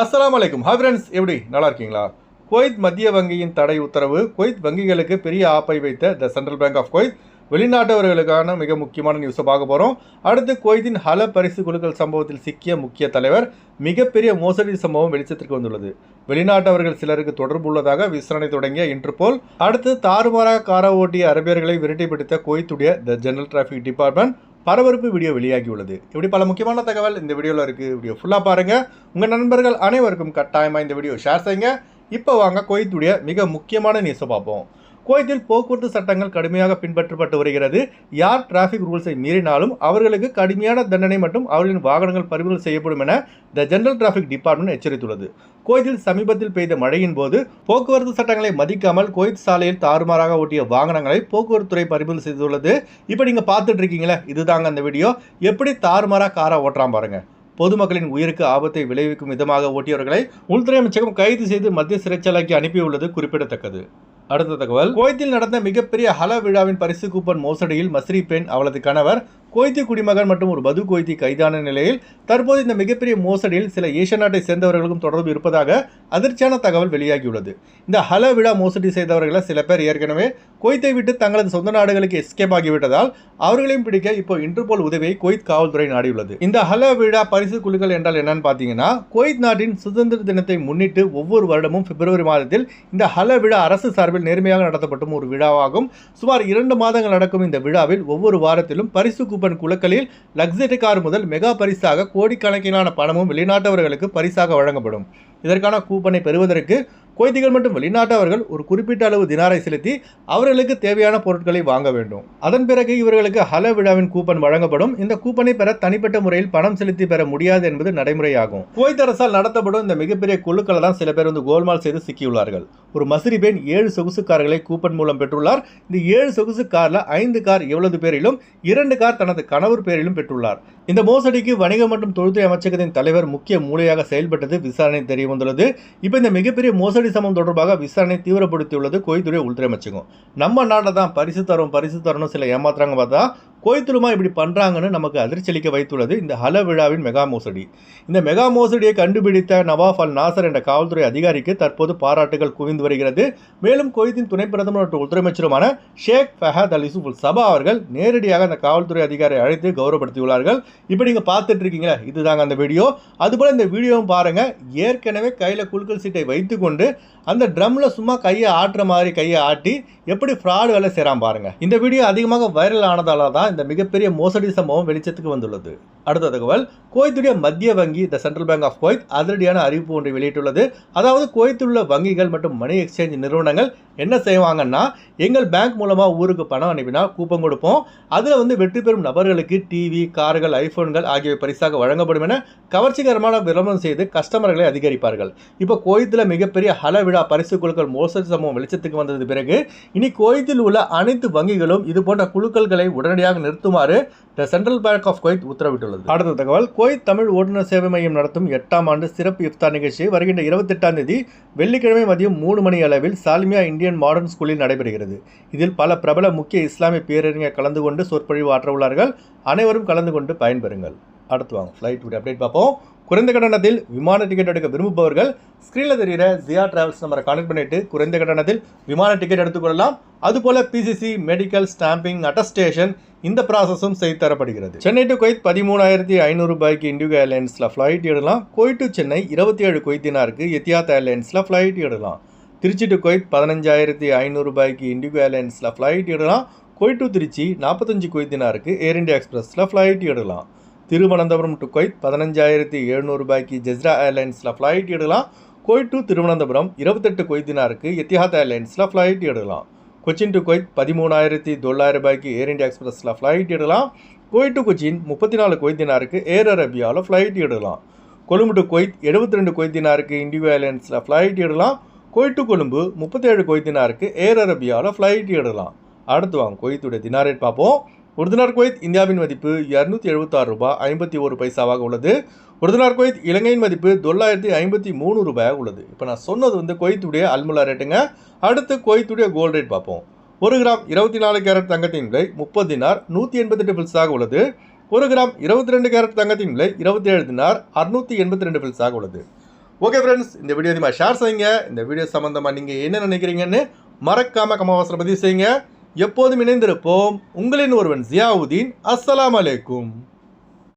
அஸ்லாம் அலைக்கும் hi friends எப்படி? நல்லா இருக்கீங்களா குவைத் மத்திய வங்கியின் தடை உத்தரவு. குவைத் வங்கிகளுக்கு பெரிய ஆப்பை வைத்த the central bank of Kuwait வெளிநாட்டவர்களுக்கான மிக முக்கியமான நியூஸை பார்க்க போகிறோம் அடுத்து குவைத்தின் ஹல பரிசு குழுக்கள் சம்பவத்தில் சிக்கிய முக்கிய தலைவர் மிகப்பெரிய மோசடி சம்பவம் வெளிச்சத்திற்கு வந்துள்ளது. வெளிநாட்டவர்கள் சிலருக்கு தொடர்பு உள்ளதாக விசாரணை தொடங்கிய இன்டர்போல். அடுத்து தாறுமாறாக கார ஓட்டிய அரபியர்களை விரட்டி பிடித்த குவைத்துடைய த ஜெனரல் டிராஃபிக் டிபார்ட்மெண்ட் பரபரப்பு வீடியோ வெளியாகியுள்ளது. இப்படி பல முக்கியமான தகவல் இந்த வீடியோவில் இருக்குது வீடியோ ஃபுல்லாக பாருங்கள் உங்கள் நண்பர்கள் அனைவருக்கும் கட்டாயமாக இந்த வீடியோ ஷேர் செய்யுங்க. இப்போ வாங்க கோயத்துடைய மிக முக்கியமான நியூஸை பார்ப்போம். குவைத்தில் போக்குவரத்து சட்டங்கள் கடுமையாக பின்பற்றப்பட்டு வருகிறது. யார் டிராஃபிக் ரூல்ஸை மீறினாலும் அவர்களுக்கு கடுமையான தண்டனை மற்றும் அவர்களின் வாகனங்கள் பறிமுதல் செய்யப்படும் என த ஜெனரல் டிராஃபிக் டிபார்ட்மெண்ட் எச்சரித்துள்ளது. குவைத்தில் சமீபத்தில் பெய்த மழையின் போது போக்குவரத்து சட்டங்களை மதிக்காமல் குவைத் சாலையில் தாறுமாறாக ஓட்டிய வாகனங்களை போக்குவரத்து துறை பறிமுதல் செய்துள்ளது. இப்போ நீங்கள் பார்த்துட்டு இருக்கீங்களே இதுதாங்க அந்த வீடியோ. எப்படி தாறுமாறாக காரை ஓட்டுறான் பாருங்க. பொதுமக்களின் உயிருக்கு ஆபத்தை விளைவிக்கும் விதமாக ஓட்டியவர்களை உள்துறை அமைச்சகம் கைது செய்து மத்திய சிறைச்சாலைக்கு அனுப்பியுள்ளது குறிப்பிடத்தக்கது. அடுத்த தகவல். குவைத்தில் நடந்த மிகப்பெரிய ஹல விழாவின் பரிசு கூப்பன் மோசடியில் மஸ்ரி பெண் அவளது கணவர் குவைத்தி குடிமகன் மற்றும் ஒரு பது குவைத்தி கைதான நிலையில் தற்போது இந்த மிகப்பெரிய மோசடியில் சில ஏசிய நாட்டை சேர்ந்தவர்களுக்கும் தொடர்பு இருப்பதாக அதிர்ச்சியான தகவல் வெளியாகியுள்ளது. இந்த ஹல விழா மோசடி செய்தவர்களில் சில பேர் ஏற்கனவே குவைத்தை விட்டு தங்களது சொந்த நாடுகளுக்கு எஸ்கேப் ஆகிவிட்டதால் அவர்களையும் பிடிக்க இப்போ இன்டர்போல் உதவியை குவைத் காவல்துறை நாடியுள்ளது. இந்த ஹல விழா பரிசு குழுக்கள் என்றால் என்னன்னு பார்த்தீங்கன்னா குவைத் நாட்டின் சுதந்திர தினத்தை முன்னிட்டு ஒவ்வொரு வருடமும் பிப்ரவரி மாதத்தில் இந்த ஹல விழா அரசு சார்பில் நேர்மையாக நடத்தப்படும் ஒரு விழாவாகும். சுமார் இரண்டு மாதங்கள் நடக்கும் இந்த விழாவில் ஒவ்வொரு வாரத்திலும் பரிசு கூப்பன் குழுக்களில் லக்ஸரி கார் முதல் மெகா பரிசாக கோடிக்கணக்கிலான பணமும் வெளிநாட்டவர்களுக்கு பரிசாக வழங்கப்படும். இதற்கான கூப்பனை பெறுவதற்கு குவைத்திகள் மற்றும் வெளிநாட்டவர்கள் ஒரு குறிப்பிட்ட அளவு தினாரை செலுத்தி அவர்களுக்கு தேவையான பொருட்களை வாங்க வேண்டும். அதன் பிறகு இவர்களுக்கு ஹல விழாவின் கூப்பன் வழங்கப்படும். இந்த கூப்பனை பெற தனிப்பட்ட முறையில் பணம் செலுத்தி பெற முடியாது என்பது நடைமுறையாகும். குவைத் அரசால் நடத்தப்படும் இந்த மிகப்பெரிய குழுக்களை தான் சில பேர் வந்து கோல்மால் செய்து சிக்கியுள்ளார்கள். ஒரு மசிறி பெண் ஏழு சொகுசு கார்களை கூப்பன் மூலம் பெற்றுள்ளார். இந்த ஏழு சொகுசு கார்ல ஐந்து கார் எவ்வளவு பேரிலும் இரண்டு கார் தனது கணவர் பேரிலும் பெற்றுள்ளார். இந்த மோசடிக்கு வணிக மற்றும் தொழில்துறை அமைச்சகத்தின் தலைவர் முக்கிய மூலையாக செயல்பட்டது விசாரணை தெரிய வந்துள்ளது இப்போ இந்த மிகப்பெரிய மோசடி சம்பவம் தொடர்பாக விசாரணை தீவிரப்படுத்தியுள்ளது கோய்துறை உள்துறை அமைச்சகம். நம்ம நாட்டில் தான் பரிசு தரும் பரிசு தரணும் சில ஏமாத்துறாங்க பார்த்தா கோயத்துருமா இப்படி பண்ணுறாங்கன்னு நமக்கு அதிர்ச்சியளிக்க வைத்துள்ளது இந்த ஹல விழாவின் மெகா மோசடி. இந்த மெகா மோசடியை கண்டுபிடித்த நவாப் அல் நாசர் என்ற காவல்துறை அதிகாரிக்கு தற்போது பாராட்டுகள் குவிந்து வருகிறது. மேலும் கோயத்தின் துணை பிரதமர் மற்றும் உள்துறை அமைச்சருமான ஷேக் ஃபஹத் அல் யூசுஃபுல் சபா அவர்கள் நேரடியாக அந்த காவல்துறை அதிகாரியை அழைத்து கௌரவப்படுத்தியுள்ளார்கள். இப்போ நீங்கள் பார்த்துட்டு இருக்கீங்களா இதுதாங்க அந்த வீடியோ. அதுபோல் இந்த வீடியோவும் பாருங்கள் ஏற்கனவே கையில் குலுக்கல் சீட்டை வைத்துக்கொண்டு அந்த ட்ரம்மில் சும்மா கையை ஆட்டுற மாதிரி கையை ஆட்டி எப்படி ஃப்ராடு வேலை செய்கிறான் பாருங்கள் இந்த வீடியோ அதிகமாக வைரல் ஆனதால தான் இந்த மிகப்பெரிய மோசடி சம்பவம் வெளிச்சத்துக்கு வந்துள்ளது. அடுத்த தகவல் குவைத்துடைய மத்திய வங்கி the central bank of Kuwait அதிரடியான அறிவிப்பு ஒன்றை வெளியிட்டுள்ளது. அதாவது குவைத்துள்ள உள்ள வங்கிகள் மற்றும் மணி எக்ஸ்சேஞ்ச் நிறுவனங்கள் என்ன செய்வாங்கன்னா எங்கள் பேங்க் மூலமாக ஊருக்கு பணம் அனுப்பினா கூப்பம் கொடுப்போம். அதில் வந்து வெற்றி பெறும் நபர்களுக்கு டிவி கார்கள் ஐஃபோன்கள் ஆகியவை பரிசாக வழங்கப்படும் என கவர்ச்சிகரமான விளம்பரம் செய்து கஸ்டமர்களை அதிகரிப்பார்கள். இப்போ கோயத்தில் மிகப்பெரிய ஹல விழா பரிசு குழுக்கள் மோசடி சம்பவம் வெளிச்சத்துக்கு வந்தது பிறகு இனி கோயத்தில் உள்ள அனைத்து வங்கிகளும் இது போன்ற குழுக்கள்களை உடனடியாக நிறுத்துமாறு the central bank of Kuwait உத்தரவிட்டுள்ளது. அடுத்த தகவல் குவைத் தமிழ் ஓட்டுநர் சேவை மையம் நடத்தும் எட்டாம் ஆண்டு சிறப்பு இஃப்தார் நிகழ்ச்சி வருகின்ற இருபத்தெட்டாம் தேதி வெள்ளிக்கிழமை மதியம் மூணு மணி அளவில் சால்மியா இந்தியன் மாடர்ன் ஸ்கூலில் நடைபெறுகிறது. இதில் பல பிரபல முக்கிய இஸ்லாமிய பேரறிஞர் கலந்து கொண்டு சொற்பொழிவு ஆற்ற உள்ளார்கள் அனைவரும் கலந்து கொண்டு பயன்பெறுங்கள். அடுத்து வாங்க ஃப்ளைட் அப்டேட் பார்ப்போம். குறைந்த கட்டணத்தில் விமான டிக்கெட் எடுக்க விரும்புபவர்கள் ஸ்க்ரீனில் தெரிகிற ஜியா டிராவல்ஸ் நம்பரை கான்டெக்ட் பண்ணிட்டு குறைந்த கட்டணத்தில் விமான டிக்கெட் எடுத்துக்கொள்ளலாம் அதுபோல பிசிசி மெடிக்கல் ஸ்டாம்பிங் அட்டஸ்டேஷன் இந்த ப்ராசஸும் செய்து தரப்படுகிறது. சென்னை டு கொய்த் பதிமூணாயிரத்தி ஐநூறு ரூபாய்க்கு இண்டிகோ ஏர்லைன்ஸில் ஃப்ளைட் எடுக்கலாம். கோய் டு சென்னை இருபத்தி ஏழு குவைத்தினாருக்கு எத்தியாத் ஏர்லைன்ஸில் ஃப்ளைட் எடுக்கலாம். திருச்சி டு கொய்த் பதினஞ்சாயிரத்தி ஐநூறு ரூபாய்க்கு இண்டிகோ ஏர்லைன்ஸில் ஃப்ளைட் எடுக்கலாம். கொய்ட் டு திருச்சி நாற்பத்தஞ்சு கொய்தினாருக்கு ஏர் இந்தியா எக்ஸ்பிரஸில் ஃப்ளைட் எடுக்கலாம். திருவனந்தபுரம் டு கொய்த் பதினஞ்சாயிரத்தி எழுநூறு ரூபாய்க்கு ஜெஸ்ரா ஏர்லைன்ஸில் ஃப்ளைட் எடுக்கலாம். கோய் டு திருவனந்தபுரம் இருபத்தெட்டு கொய்தினாருக்கு எத்திஹாத் ஏர்லைன்ஸில் ஃப்ளைட் எடுக்கலாம். கொச்சின் டு கொய்த் பதிமூணாயிரத்தி தொள்ளாயிரம் ரூபாய்க்கு ஏர் இந்தியா எக்ஸ்பிரஸில் ஃப்ளைட் எடுக்கலாம். கோய் டு கொச்சின் முப்பத்தி நாலு கொய்தினாருக்கு ஏர் அரேபியாவில் ஃப்ளைட் எடுக்கலாம். கொழும்பு டு கொய்த் எழுபத்தி ரெண்டு கொய்தினாருக்கு இண்டிகோ ஏர்லைன்ஸில் ஃப்ளைட் எடுக்கலாம். கோய் டு கொழும்பு முப்பத்தேழு கொய்தினாருக்கு ஏர் அரேபியாவில் ஃப்ளைட் எடுக்கலாம். அடுத்து வாங்க கொய்த்துடைய தினாரேட் பார்ப்போம். ஒரு தினார் குவைத் இந்தியாவின் மதிப்பு இரநூத்தி எழுபத்தாறு ரூபாய் ஐம்பத்தி ஒரு பைசாவாக உள்ளது. ஒரு தினார் குவைத் இலங்கையின் மதிப்பு தொள்ளாயிரத்தி ஐம்பத்தி மூணு ரூபாயாக உள்ளது. இப்போ நான் சொன்னது வந்து குவைத்துடைய அல்முலா ரேட்டுங்க. அடுத்து குவைத்துடைய கோல்ட் ரேட் பார்ப்போம். ஒரு கிராம் இருபத்தி நாலு கேரட் தங்கத்தின் விலை முப்பது தினார் நூற்றி எண்பத்தெட்டு பில்ஸாக உள்ளது. ஒரு கிராம் இருபத்தி ரெண்டு கேரட் தங்கத்தின் விலை இருபத்தி ஏழு தினார் அறுநூற்றி எண்பத்தி ரெண்டு பில்ஸாக உள்ளது. ஓகே ஃப்ரெண்ட்ஸ் இந்த வீடியோ அதிகமாக ஷேர் செய்யுங்க. இந்த வீடியோ சம்மந்தமாக நீங்கள் என்ன நினைக்கிறீங்கன்னு மறக்காமல் கமவாசனை பதிவு செய்யுங்க. எப்போதும் இணைந்திருப்போம் உங்களின் ஒருவன் ஜியாவுதீன். அஸ்ஸலாம் அலைக்கும்.